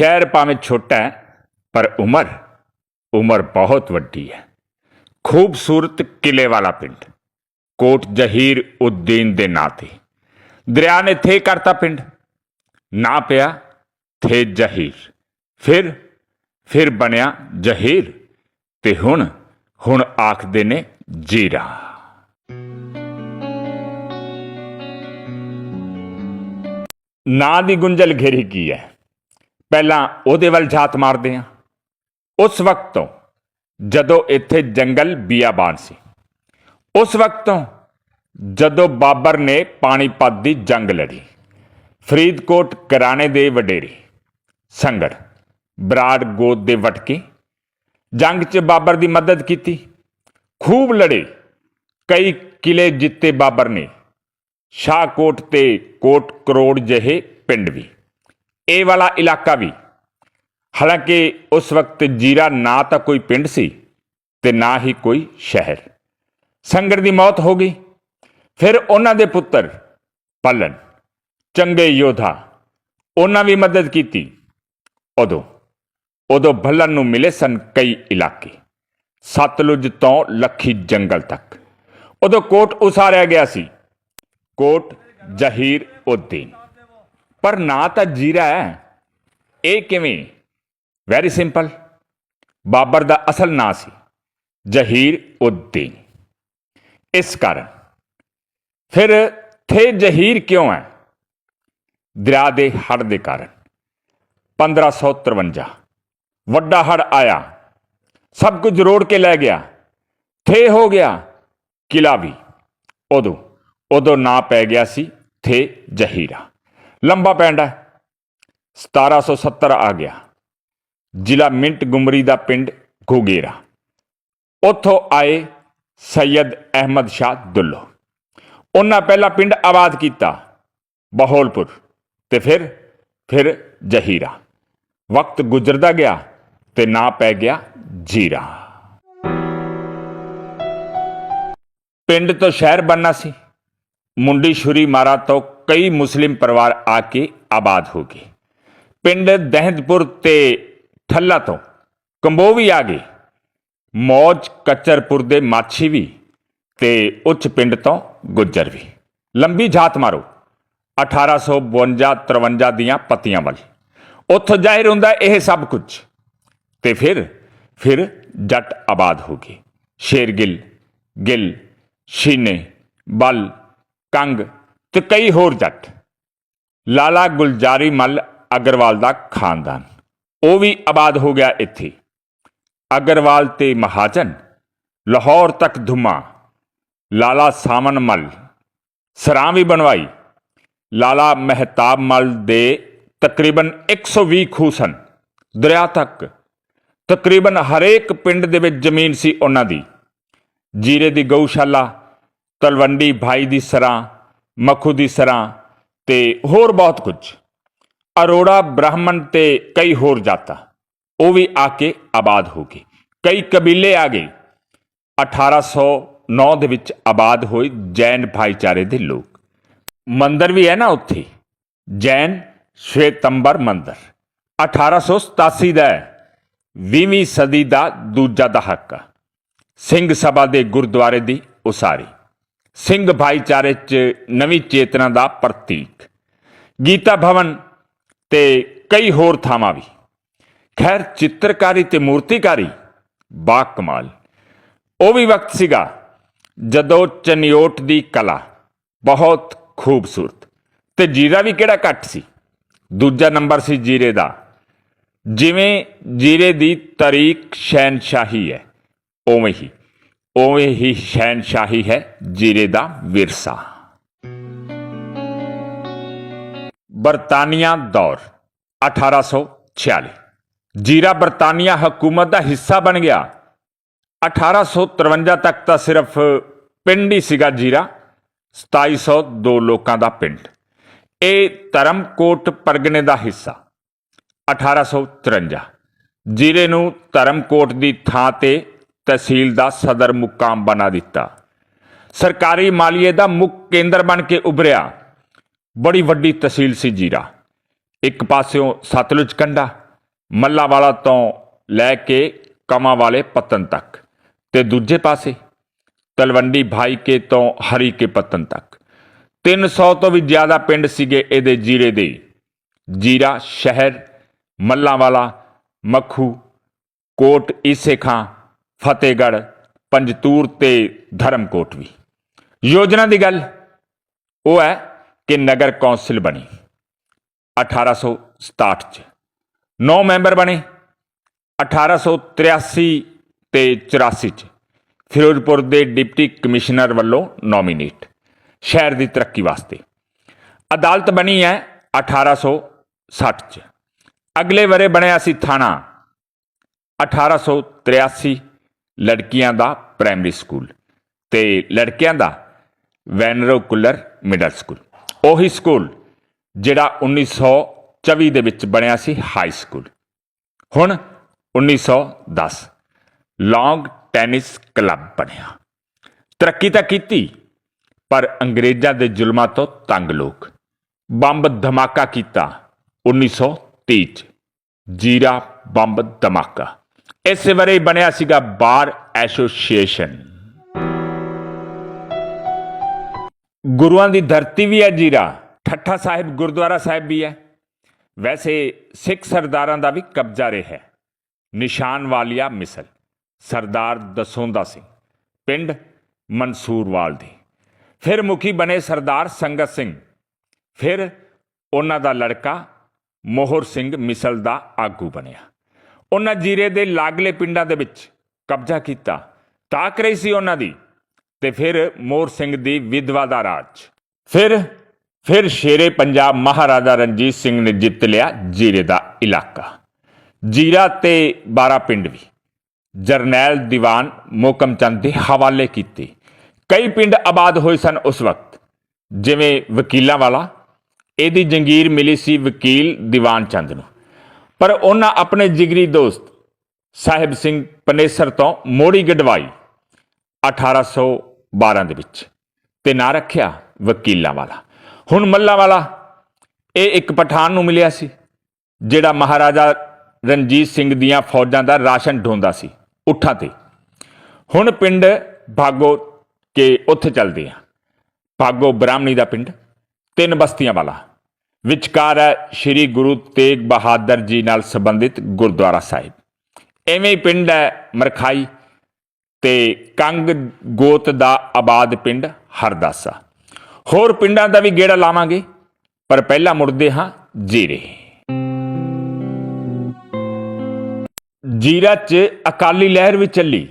ਸ਼ਹਿਰ ਭਾਵੇਂ ਛੋਟਾ ਹੈ, ਪਰ ਉਮਰ ਉਮਰ ਬਹੁਤ ਵੱਡੀ ਹੈ। ਖੂਬਸੂਰਤ ਕਿਲੇ ਵਾਲਾ ਪਿੰਡ, ਕੋਟ ਜਹੀਰ ਉਦੀਨ ਦੇ ਨਾਂ ਤੇ। ਦਰਿਆ ਨੇ ਥੇ ਕਰਤਾ ਪਿੰਡ, ਨਾ ਪਿਆ ਥੇ ਜਹੀਰ। ਫਿਰ ਫਿਰ ਬਣਿਆ ਜਹੀਰ ਤੇ ਹੁਣ ਹੁਣ ਆਖਦੇ ਨੇ ਜੀਰਾ। ਨਾਂ ਦੀ ਗੁੰਝਲ ਘੇਰੀ ਕੀ ਹੈ? ਪਹਿਲਾਂ ਉਹਦੇ ਵੱਲ ਝਾਤ ਮਾਰਦੇ ਹਾਂ। ਉਸ ਵਕਤ ਤੋਂ ਜਦੋਂ ਇੱਥੇ ਜੰਗਲ ਬੀਆਬਾਨ ਸੀ, ਉਸ ਵਕਤ ਤੋਂ ਜਦੋਂ ਬਾਬਰ ਨੇ ਪਾਣੀਪਤ ਦੀ ਜੰਗ ਲੜੀ, ਫਰੀਦਕੋਟ ਕਰਾਣੇ ਦੇ ਵਡੇਰੇ, ਸੰਗੜ, ਬਰਾੜ ਗੋਦ ਦੇ ਵਟਕੇ, ਜੰਗ 'ਚ ਬਾਬਰ ਦੀ ਮਦਦ ਕੀਤੀ, ਖੂਬ ਲੜੇ। ਕਈ ਕਿਲੇ ਜਿੱਤੇ ਬਾਬਰ ਨੇ, ਸ਼ਾਹਕੋਟ ਤੇ ਕੋਟ ਕਰੋੜ ਜਿਹੇ ਪਿੰਡ ਵੀ। ਇਹ ਵਾਲਾ ਇਲਾਕਾ ਵੀ। ਹਾਲਾਂਕਿ ਉਸ ਵਕਤ ਜੀਰਾ ਨਾ ਤਾਂ ਕੋਈ ਪਿੰਡ ਸੀ ਤੇ ਨਾ ਹੀ ਕੋਈ ਸ਼ਹਿਰ। ਸੰਗਰ ਦੀ ਮੌਤ ਹੋ ਗਈ। ਫਿਰ ਉਹਨਾਂ ਦੇ ਪੁੱਤਰ ਪਲਨ ਚੰਗੇ ਯੋਧਾ, ਉਹਨਾਂ ਵੀ ਮਦਦ ਕੀਤੀ। ਉਦੋਂ ਉਦੋਂ ਭੱਲਨ ਨੂੰ ਮਿਲੇ ਸਨ ਕਈ ਇਲਾਕੇ। ਸਤਲੁਜ ਤੋਂ ਲੱਖੀ ਜੰਗਲ ਤੱਕ। ਉਦੋਂ ਕੋਟ ਉਸਾਰਿਆ ਗਿਆ ਸੀ। ਕੋਟ ਜਹੀਰ ਉਦੀਨ ਪਰ ਨਾ ਤਾਂ ਜੀਰਾ ਹੈ। ਇਹ ਕਿਵੇਂ? ਵੈਰੀ ਸਿੰਪਲ ਬਾਬਰ ਦਾ ਅਸਲ ਨਾਂ ਸੀ, ਜਹੀਰ ਉਦੀਨ ਇਸ ਕਾਰਨ। ਫਿਰ ਥੇ ਜਹੀਰ ਕਿਉਂ ਹੈ? ਦਰਿਆ ਦੇ ਹੜ ਦੇ ਕਾਰਨ। 1553 ਵੱਡਾ ਹੜ ਆਇਆ। ਸਭ ਕੁਝ ਰੋੜ ਕੇ ਲੈ ਗਿਆ। ਥੇ ਹੋ ਗਿਆ ਕਿਲਾ ਵੀ। ਉਦੋਂ ਉਦੋਂ ਨਾਂ ਪੈ ਗਿਆ ਸੀ ਥੇ ਜਹੀਰਾ। ਲੰਬਾ ਪਿੰਡ ਪੈਂਡਾ 1770 ਆ ਗਿਆ। ਜ਼ਿਲ੍ਹਾ ਮਿੰਟ ਗੁਮਰੀ ਦਾ ਪਿੰਡ ਘੋਗੇਰਾ। ਉੱਥੋਂ ਆਏ ਸੈਯਦ ਅਹਿਮਦ ਸ਼ਾਹ ਦੁੱਲੋ। ਉਹਨਾਂ ਪਹਿਲਾ ਪਿੰਡ ਆਬਾਦ ਕੀਤਾ, ਬਹੌਲਪੁਰ ਤੇ ਫਿਰ ਫਿਰ ਜਹੀਰਾ। ਵਕਤ ਗੁਜ਼ਰਦਾ ਗਿਆ ਤੇ ਨਾ ਪੈ ਗਿਆ ਜੀਰਾ। ਪਿੰਡ ਤੋਂ ਸ਼ਹਿਰ ਬਣਨਾ ਸੀ। ਮੁੰਡੀ ਸ਼ੁਰੀ ਮਾਰਾ ਤੋਂ ਕਈ ਮੁਸਲਿਮ ਪਰਿਵਾਰ ਆ ਕੇ ਆਬਾਦ ਹੋ ਗਏ। ਪਿੰਡ ਦਹਿੰਦਪੁਰ ਤੇ ਠੱਲਾ ਤੋਂ ਕੰਬੋ ਵੀ ਆ ਗਏ। ਮੌਜ ਕੱਚਰਪੁਰ ਦੇ ਮਾਛੀ ਵੀ ਤੇ ਉੱਚ ਪਿੰਡ ਤੋਂ ਗੁੱਜਰ ਵੀ। ਲੰਬੀ ਝਾਤ ਮਾਰੋ 1852 53 ਦੀਆਂ ਪੱਤੀਆਂ ਵੱਲ। ਉੱਥੋਂ ਜ਼ਾਹਿਰ ਹੁੰਦਾ ਇਹ ਸਭ ਕੁਝ। ਤੇ ਫਿਰ ਫਿਰ ਜੱਟ ਆਬਾਦ ਹੋ ਗਏ। ਸ਼ੇਰਗਿੱਲ, ਗਿੱਲ, ਸ਼ੀਨੇ, ਬਲ, ਕੰਗ ਤੇ ਕਈ ਹੋਰ ਜੱਟ। ਲਾਲਾ ਗੁਲਜਾਰੀ ਮੱਲ ਅਗਰਵਾਲ ਦਾ ਖਾਨਦਾਨ। ਉਹ ਵੀ ਆਬਾਦ ਹੋ ਗਿਆ ਇੱਥੇ। ਅਗਰਵਾਲ ਤੇ ਮਹਾਜਨ, ਲਾਹੌਰ ਤੱਕ ਧੁਮਾ। ਲਾਲਾ ਸਾਮਨ ਮੱਲ, ਸਰਾਂ ਵੀ ਬਣਵਾਈ। ਲਾਲਾ ਮਹਿਤਾਬ ਮੱਲ ਦੇ ਤਕਰੀਬਨ 120 ਖੂਹ ਸਨ, ਦਰਿਆ ਤੱਕ। ਤਕਰੀਬਨ ਹਰੇਕ ਪਿੰਡ ਦੇ ਵਿੱਚ ਜ਼ਮੀਨ ਸੀ ਉਹਨਾਂ ਦੀ। ਜੀਰੇ ਦੀ ਗਊਸ਼ਾਲਾ, ਤਲਵੰਡੀ ਭਾਈ ਦੀ ਸਰਾਂ ਮੱਖੂ ਦੀ ਸਰਾਂ ਤੇ ਹੋਰ ਬਹੁਤ ਕੁਝ। ਅਰੋੜਾ ਬ੍ਰਾਹਮਣ ਤੇ ਕਈ ਹੋਰ ਜਾਤਾਂ, ਉਹ ਵੀ ਆ ਕੇ ਆਬਾਦ ਹੋ ਗਏ। ਕਈ ਕਬੀਲੇ ਆ ਗਏ। 1809 ਦੇ ਵਿੱਚ ਆਬਾਦ ਹੋਏ ਜੈਨ ਭਾਈਚਾਰੇ ਦੇ ਲੋਕ। ਮੰਦਰ ਵੀ ਹੈ ਨਾ ਉੱਥੇ। ਜੈਨ ਸ਼ਵੇਤੰਬਰ ਮੰਦਰ। 1887 ਦਾ ਹੈ। 20ਵੀਂ ਸਦੀ ਦਾ ਦੂਜਾ ਦਹਾਕਾ। ਸਿੰਘ ਸਭਾ ਦੇ ਗੁਰਦੁਆਰੇ ਦੀ ਉਸਾਰੀ। ਸਿੰਘ ਭਾਈਚਾਰੇ 'ਚ ਨਵੀਂ ਚੇਤਨਾ ਦਾ ਪ੍ਰਤੀਕ। ਗੀਤਾ ਭਵਨ ਤੇ ਕਈ ਹੋਰ ਥਾਵਾਂ ਵੀ। ਖੈਰ, ਚਿੱਤਰਕਾਰੀ ਤੇ ਮੂਰਤੀਕਾਰੀ, ਬਾ ਕਮਾਲ। ਉਹ ਵੀ ਵਕਤ ਸੀਗਾ ਜਦੋਂ ਚਨਿਓਟ ਦੀ ਕਲਾ ਬਹੁਤ ਖੂਬਸੂਰਤ। ਤੇ ਜੀਰਾ ਵੀ ਕਿਹੜਾ ਘੱਟ ਸੀ? ਦੂਜਾ ਨੰਬਰ ਸੀ ਜੀਰੇ ਦਾ। ਜਿਵੇਂ ਜੀਰੇ ਦੀ ਤਰੀਕ ਸ਼ਹਿਨਸ਼ਾਹੀ ਹੈ, ਉਵੇਂ ਹੀ। ਉਵੇਂ ਹੀ ਸ਼ਹਿਨਸ਼ਾਹੀ ਹੈ ਜੀਰੇ ਦਾ ਵਿਰਸਾ। ਬਰਤਾਨੀਆ ਦੌਰ 1846 ਜੀਰਾ ਬਰਤਾਨੀਆ ਹਕੂਮਤ ਦਾ ਹਿੱਸਾ ਬਣ ਗਿਆ। 1853 ਤੱਕ ਤਾਂ ਸਿਰਫ ਪਿੰਡ ਹੀ ਸੀਗਾ ਜੀਰਾ 2702 ਲੋਕਾਂ ਦਾ ਪਿੰਡ। ਇਹ ਧਰਮਕੋਟ ਪਰਗਨੇ ਦਾ ਹਿੱਸਾ। 1853 ਜੀਰੇ ਨੂੰ ਧਰਮਕੋਟ ਦੀ ਥਾਂ ਤੇ ਤਹਿਸੀਲ ਦਾ ਸਦਰ ਮੁਕਾਮ ਬਣਾ ਦਿੱਤਾ। ਸਰਕਾਰੀ ਮਾਲੀਏ ਦਾ ਮੁੱਖ ਕੇਂਦਰ ਬਣ ਕੇ ਉਭਰਿਆ। ਬੜੀ ਵੱਡੀ ਤਹਿਸੀਲ ਸੀ ਜੀਰਾ। ਇੱਕ ਪਾਸਿਓਂ ਸਤਲੁਜ ਕੰਢਾ, ਮੱਲਾਵਾਲਾ ਤੋਂ ਲੈ ਕੇ ਕਮਾਂ ਵਾਲੇ ਪਤਨ ਤੱਕ ਤੇ ਦੂਜੇ ਪਾਸੇ ਤਲਵੰਡੀ ਭਾਈਕੇ ਤੋਂ ਹਰੀ ਕੇ ਪਤਨ ਤੱਕ। 300 ਤੋਂ ਵੀ ਜ਼ਿਆਦਾ ਪਿੰਡ ਸੀਗੇ ਇਹਦੇ ਜੀਰੇ ਦੇ। ਜੀਰਾ, ਸ਼ਹਿਰ, ਮੱਲਾਵਾਲਾ, ਮੱਖੂ, ਕੋਟ, ਈਸੇ ਖਾਂ ਫਤਿਹਗੜ੍ਹ, ਪੰਜਤੂਰ ਤੇ ਧਰਮਕੋਟ ਵੀ। ਯੋਜਨਾ ਦੀ ਗੱਲ ਉਹ ਹੈ ਕਿ ਨਗਰ ਕੌਂਸਲ ਬਣੀ 1867 ਚ। 9 ਮੈਂਬਰ ਬਣੇ 1883 ਤੇ 84 ਚ। ਫਿਰੋਜ਼ਪੁਰ ਦੇ ਡਿਪਟੀ ਕਮਿਸ਼ਨਰ ਵੱਲੋਂ ਨੋਮੀਨੇਟ। ਸ਼ਹਿਰ ਦੀ ਤਰੱਕੀ ਵਾਸਤੇ। ਅਦਾਲਤ ਬਣੀ ਹੈ 1860 ਚ। ਅਗਲੇ ਵਰੇ ਬਣਿਆ ਸੀ ਥਾਣਾ 1883 ਲੜਕੀਆਂ ਦਾ ਪ੍ਰਾਇਮਰੀ ਸਕੂਲ ਤੇ ਲੜਕਿਆਂ ਦਾ ਵੈਨਰੋਕੂਲਰ ਮਿਡਲ ਸਕੂਲ ਉਹੀ ਸਕੂਲ ਜਿਹੜਾ 1924 ਦੇ ਵਿੱਚ ਬਣਿਆ ਸੀ ਹਾਈ ਸਕੂਲ ਹੁਣ 1910 ਲੌਂਗ ਟੈਨਿਸ ਕਲੱਬ ਬਣਿਆ। ਤਰੱਕੀ ਤਾਂ ਕੀਤੀ, ਪਰ ਅੰਗਰੇਜ਼ਾਂ ਦੇ ਜ਼ੁਲਮਾਂ ਤੋਂ ਤੰਗ ਲੋਕ। ਬੰਬ ਧਮਾਕਾ ਕੀਤਾ 1930 ਚ। ਜੀਰਾ ਬੰਬ ਧਮਾਕਾ। ਇਸ ਵਰੇ ਬਣਿਆ ਸੀਗਾ ਬਾਰ ਐਸੋਸੀਏਸ਼ਨ। ਗੁਰੂਆਂ ਦੀ ਧਰਤੀ ਵੀ ਹੈ ਜੀਰਾ। ਠੱਠਾ ਸਾਹਿਬ ਗੁਰਦੁਆਰਾ ਸਾਹਿਬ ਵੀ ਹੈ। ਵੈਸੇ ਸਿੱਖ ਸਰਦਾਰਾਂ ਦਾ ਵੀ ਕਬਜ਼ਾ ਰਿਹਾ ਹੈ। ਨਿਸ਼ਾਨ ਵਾਲੀਆ ਮਿਸਲ, ਸਰਦਾਰ ਦਸੋਂਦਾ ਸਿੰਘ, ਪਿੰਡ ਮਨਸੂਰਵਾਲ ਦੀ। ਫਿਰ ਮੁਖੀ ਬਣੇ ਸਰਦਾਰ ਸੰਗਤ ਸਿੰਘ। ਫਿਰ ਉਹਨਾਂ ਦਾ ਲੜਕਾ ਮੋਹਰ ਸਿੰਘ ਮਿਸਲ ਦਾ ਆਗੂ ਬਣਿਆ। ਉਹਨਾਂ ਜੀਰੇ ਦੇ ਲਾਗਲੇ ਪਿੰਡਾਂ ਦੇ ਵਿੱਚ ਕਬਜ਼ਾ ਕੀਤਾ ਟਾਕ ਰਹੀ ਸੀ ਉਹਨਾਂ ਦੀ ਤੇ ਫਿਰ ਮੋਰ ਸਿੰਘ ਦੀ ਵਿਧਵਾ ਦਾ ਰਾਜ। ਫਿਰ ਫਿਰ ਸ਼ੇਰੇ ਪੰਜਾਬ ਮਹਾਰਾਜਾ ਰਣਜੀਤ ਸਿੰਘ ਨੇ ਜਿੱਤ ਲਿਆ ਜੀਰੇ ਦਾ ਇਲਾਕਾ। ਜੀਰਾ ਤੇ 12 ਪਿੰਡ ਵੀ। ਜਰਨੈਲ ਦੀਵਾਨ ਮੋਕਮ ਚੰਦ ਦੇ ਹਵਾਲੇ ਕੀਤੇ। ਕਈ ਪਿੰਡ ਆਬਾਦ ਹੋਏ ਸਨ ਉਸ ਵਕਤ। ਜਿਵੇਂ ਵਕੀਲਾਂ ਵਾਲਾ, ਇਹਦੀ ਜੰਗੀਰ ਮਿਲੀ ਸੀ ਵਕੀਲ ਦੀਵਾਨ ਚੰਦ ਨੂੰ। ਪਰ ਉਹਨਾਂ ਆਪਣੇ ਜਿਗਰੀ ਦੋਸਤ ਸਾਹਿਬ ਸਿੰਘ ਪਨੇਸਰ ਤੋਂ ਮੋੜੀ ਗਡਵਾਈ 1812 ਦੇ ਵਿੱਚ ਤੇ ਨਾਂ ਰੱਖਿਆ ਵਕੀਲਾਂ ਵਾਲਾ। ਹੁਣ ਮੱਲਾ ਵਾਲਾ, ਇਹ ਇੱਕ ਪਠਾਨ ਨੂੰ ਮਿਲਿਆ ਸੀ, ਜਿਹੜਾ ਮਹਾਰਾਜਾ ਰਣਜੀਤ ਸਿੰਘ ਦੀਆਂ ਫੌਜਾਂ ਦਾ ਰਾਸ਼ਨ ਢੋਂਦਾ ਸੀ, ਉੱਠਾਂ ਤੇ। ਹੁਣ ਪਿੰਡ ਭਾਗੋ ਕੇ ਉੱਥੇ ਚੱਲਦੇ ਆ। ਭਾਗੋ ਬ੍ਰਾਹਮਣੀ ਦਾ ਪਿੰਡ, ਤਿੰਨ ਬਸਤੀਆਂ ਵਾਲਾ। ਵਿਚਕਾਰ ਹੈ ਸ੍ਰੀ ਗੁਰੂ ਤੇਗ ਬਹਾਦਰ ਜੀ ਨਾਲ ਸੰਬੰਧਿਤ ਗੁਰਦੁਆਰਾ ਸਾਹਿਬ। ਐਵੇਂ ਪਿੰਡ ਹੈ ਮਰਖਾਈ ਤੇ ਕੰਗ ਗੋਤ ਦਾ ਆਬਾਦ ਪਿੰਡ ਹਰਦਾਸਾ। ਹੋਰ ਪਿੰਡਾਂ ਦਾ ਵੀ ਗੇੜਾ ਲਾਵਾਂਗੇ, ਪਰ ਪਹਿਲਾਂ ਮੁੜਦੇ ਹਾਂ ਜੀਰੇ। ਜੀਰਾ 'ਚ ਅਕਾਲੀ ਲਹਿਰ ਵੀ ਚੱਲੀ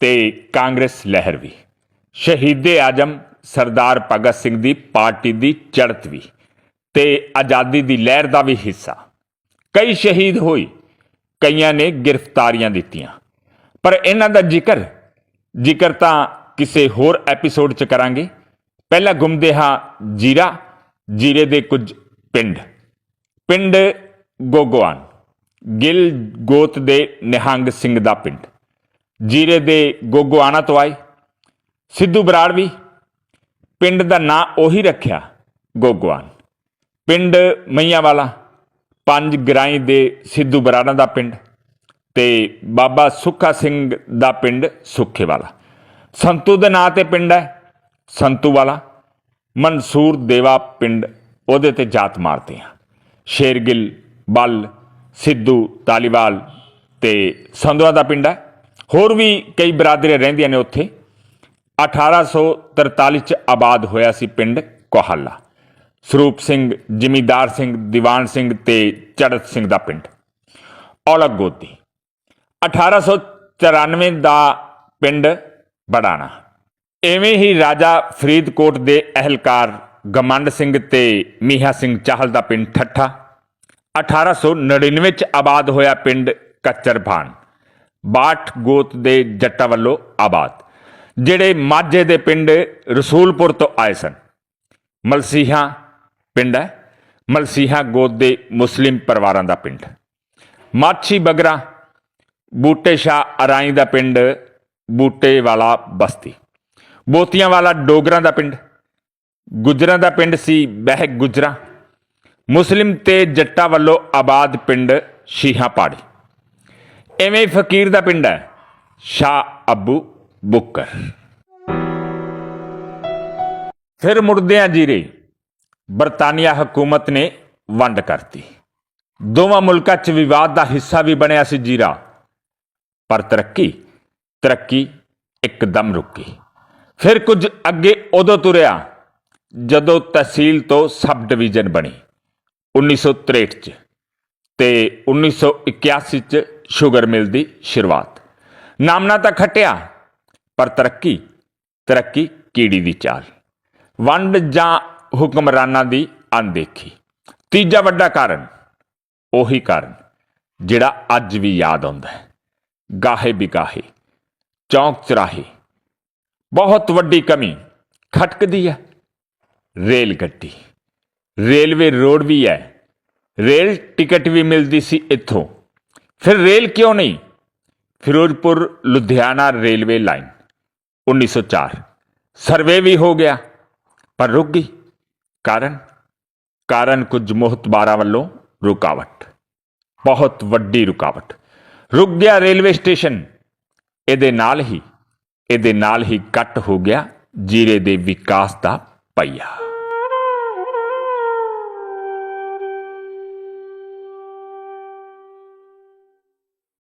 ਤੇ ਕਾਂਗਰਸ ਲਹਿਰ ਵੀ। ਸ਼ਹੀਦੇ ਆਜਮ ਸਰਦਾਰ ਭਗਤ ਸਿੰਘ ਦੀ ਪਾਰਟੀ ਦੀ ਚੜ੍ਹਤ ਵੀ। ਤੇ ਆਜ਼ਾਦੀ ਦੀ ਲਹਿਰ ਦਾ ਵੀ ਹਿੱਸਾ। ਕਈ ਸ਼ਹੀਦ ਹੋਏ, ਕਈਆਂ ਨੇ ਗ੍ਰਿਫਤਾਰੀਆਂ ਦਿੱਤੀਆਂ। ਪਰ ਇਹਨਾਂ ਦਾ ਜ਼ਿਕਰ ਜ਼ਿਕਰ ਤਾਂ ਕਿਸੇ ਹੋਰ ਐਪੀਸੋਡ 'ਚ ਕਰਾਂਗੇ। ਪਹਿਲਾਂ ਗੁੰਮਦੇ ਹਾਂ ਜੀਰਾ, ਜੀਰੇ ਦੇ ਕੁਝ ਪਿੰਡ। ਪਿੰਡ ਗੋਗੋਆਨ, ਗਿੱਲ ਗੋਤ ਦੇ ਨਿਹੰਗ ਸਿੰਘ ਦਾ ਪਿੰਡ। ਜੀਰੇ ਦੇ ਗੋਗੋਆਣਾ ਤੋਂ ਆਏ। ਸਿੱਧੂ ਬਰਾੜ ਵੀ। ਪਿੰਡ ਦਾ ਨਾਂ ਉਹੀ ਰੱਖਿਆ ਗੋਗਵਾਨ ਪਿੰਡ ਮਈਆਂ ਵਾਲਾ ਪੰਜ ਗਰਾਈ ਦੇ ਸਿੱਧੂ ਬਰਾੜਾਂ ਦਾ ਪਿੰਡ ਤੇ ਬਾਬਾ ਸੁੱਖਾ ਸਿੰਘ ਦਾ ਪਿੰਡ ਸੁੱਖੇ ਵਾਲਾ ਸੰਤੂ ਦੇ ਨਾਂ ਤੇ ਪਿੰਡ ਹੈ ਸੰਤੂ ਵਾਲਾ ਮਨਸੂਰ ਦੇਵਾ ਪਿੰਡ, ਉਹਦੇ ਤੇ ਜਾਤ ਮਾਰਦੇ ਆ ਸ਼ੇਰਗਿੱਲ, ਬੱਲ, ਸਿੱਧੂ, ਤਾਲੀਵਾਲ ਤੇ ਸੰਧਵਾ ਦਾ ਪਿੰਡ ਹੈ। ਹੋਰ ਵੀ ਕਈ ਬਰਾਦਰੀਆਂ ਰਹਿੰਦੀਆਂ ਨੇ ਉੱਥੇ। 1843 ਚ ਆਬਾਦ ਹੋਇਆ ਸੀ ਪਿੰਡ ਕੋਹੱਲਾ। ਸਰੂਪ ਸਿੰਘ, ਜ਼ਿਮੀਦਾਰ ਸਿੰਘ, ਦੀਵਾਨ ਸਿੰਘ ਤੇ ਚੜਤ ਸਿੰਘ ਦਾ ਪਿੰਡ। ਔਲਖ ਗੋਦੀ। 1894 ਦਾ ਪਿੰਡ ਬੜਾਣਾ। ਐਵੇਂ ਹੀ ਰਾਜਾ ਫਰੀਦਕੋਟ ਦੇ ਅਹਿਲਕਾਰ ਗਮੰਡ ਸਿੰਘ ਤੇ ਮੀਹਾ ਸਿੰਘ ਚਾਹਲ ਦਾ ਪਿੰਡ ਠੱਠਾ। 1899 ਚ ਆਬਾਦ ਹੋਇਆ ਪਿੰਡ ਕੱਚਰਭਾਨ। ਬਾਠ ਗੋਤ ਦੇ ਜੱਟਾਂ ਵੱਲੋਂ ਆਬਾਦ, ਜਿਹੜੇ ਮਾਝੇ ਦੇ ਪਿੰਡ ਰਸੂਲਪੁਰ ਤੋਂ ਆਏ ਸਨ। ਮਲਸੀਹਾ ਪਿੰਡ ਹੈ। ਮਲਸੀਹਾ ਗੋਦ ਦੇ ਮੁਸਲਿਮ ਪਰਿਵਾਰਾਂ ਦਾ ਪਿੰਡ। ਮਾਛੀ ਬਗਰਾ, ਬੂਟੇ ਸ਼ਾ ਅਰਾਈ ਦਾ ਪਿੰਡ, ਬੂਟੇ ਵਾਲਾ ਬਸਤੀ। ਬੋਤੀਆਂ ਵਾਲਾ ਡੋਗਰਾਂ ਦਾ ਪਿੰਡ। ਗੁਜਰਾਂ ਦਾ ਪਿੰਡ ਸੀ ਬਹਿ ਗੁਜਰਾ। ਮੁਸਲਿਮ ਤੇ ਜੱਟਾਂ ਵੱਲੋਂ ਆਬਾਦ ਪਿੰਡ ਸ਼ੀਹਾ ਪਾੜੀ। ਐਵੇਂ ਫਕੀਰ ਦਾ ਪਿੰਡ ਹੈ, ਸ਼ਾਹ ਅਬੂ ਬੁੱਕਰ। ਫਿਰ ਮੁੜਦਿਆਂ ਜੀਰੇ। ਬਰਤਾਨੀਆ ਹਕੂਮਤ ਨੇ ਵੰਡ ਕਰਤੀ। ਦੋਵਾਂ ਮੁਲਕਾਂ 'ਚ ਵਿਵਾਦ ਦਾ ਹਿੱਸਾ ਵੀ ਬਣਿਆ ਸੀ ਜੀਰਾ। ਪਰ ਤਰੱਕੀ ਤਰੱਕੀ ਇੱਕਦਮ ਰੁਕੀ। ਫਿਰ ਕੁਝ ਅੱਗੇ ਉਦੋਂ ਤੁਰਿਆ, ਜਦੋਂ ਤਹਿਸੀਲ ਤੋਂ ਸਬ ਡਿਵੀਜ਼ਨ ਬਣੀ 1963 ਚ ਤੇ 1981 ਚ ਸ਼ੂਗਰ ਮਿਲ ਦੀ ਸ਼ੁਰੂਆਤ। ਨਾਮਨਾ ਤਾਂ ਖਟਿਆ, ਪਰ ਤਰੱਕੀ ਤਰੱਕੀ ਕੀੜੀ ਦੀ ਚਾਲ। ਵੰਡ ਜਾਂ ਹੁਕਮਰਾਨਾਂ ਦੀ ਅਣਦੇਖੀ। ਤੀਜਾ ਵੱਡਾ ਕਾਰਨ, ਉਹੀ ਕਾਰਨ ਜਿਹੜਾ ਅੱਜ ਵੀ ਯਾਦ ਆਉਂਦਾ ਹੈ। ਗਾਹੇ ਬਿਗਾਹੇ, ਚੌਂਕ ਚਰਾਹੇ, ਬਹੁਤ ਵੱਡੀ ਕਮੀ ਖਟਕਦੀ ਹੈ। ਰੇਲ ਗੱਡੀ, ਰੇਲਵੇ ਰੋਡ ਵੀ ਹੈ। ਰੇਲ ਟਿਕਟ ਵੀ ਮਿਲਦੀ ਸੀ ਇੱਥੋਂ। ਫਿਰ ਰੇਲ ਕਿਉਂ ਨਹੀਂ? Ferozepur Ludhiana railway line 1904 survey ਵੀ ਹੋ ਗਿਆ, ਪਰ ਰੁਕ ਗਈ। ਕਾਰਨ? ਕਾਰਨ ਕੁਝ ਮੁਹਤਬਾਰਾਂ ਵੱਲੋਂ ਰੁਕਾਵਟ। ਬਹੁਤ ਵੱਡੀ ਰੁਕਾਵਟ। ਰੁਕ ਗਿਆ ਰੇਲਵੇ ਸਟੇਸ਼ਨ। ਇਹਦੇ ਨਾਲ ਹੀ, ਇਹਦੇ ਨਾਲ ਹੀ ਕੱਟ ਹੋ ਗਿਆ ਜੀਰੇ ਦੇ ਵਿਕਾਸ ਦਾ ਪਈਆ